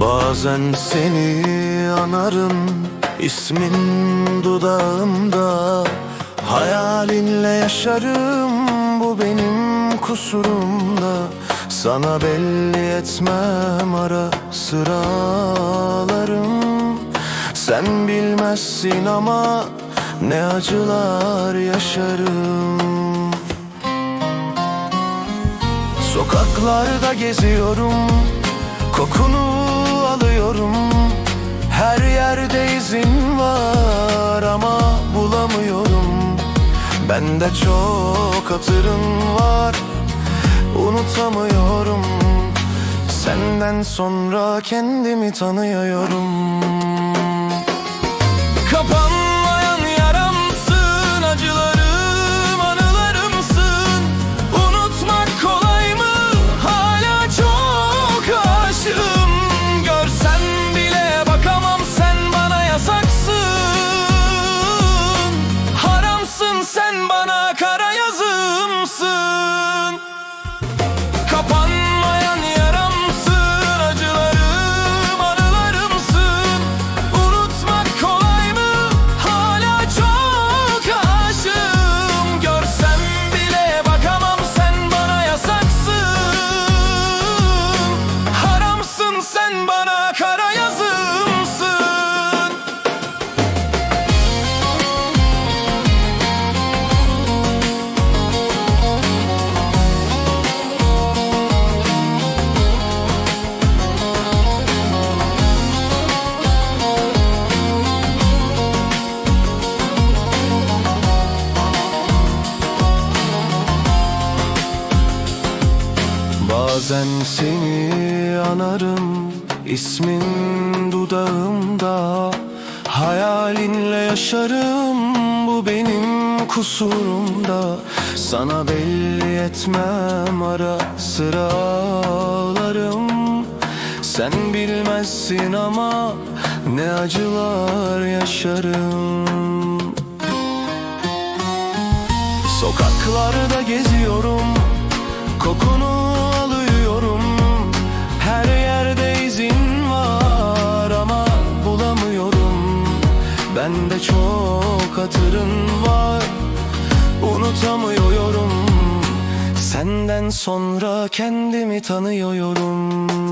Bazen seni anarım ismin dudağımda. Hayalinle yaşarım bu benim kusurumda. Sana belli etmem ara sıralarım. Sen bilmezsin ama ne acılar yaşarım. Sokaklarda geziyorum Kokunu alıyorum. Her yerde izin var ama bulamıyorum. Bende çok hatırın var Unutamıyorum. Senden sonra kendimi tanıyorum sen bana kara yazımsın. Kapanmayan yaramsın Acılarım anılarımsın. Unutmak kolay mı? Hala çok aşığım. Görsem bile bakamam sen bana yasaksın. Haramsın sen bana kara Bazen seni anarım ismin dudağımda. Hayalinle yaşarım bu benim kusurumda Sana belli etmem ara sıralarım. Sen bilmezsin ama ne acılar yaşarım. Sokaklarda geziyorum sonra kendimi tanıyorum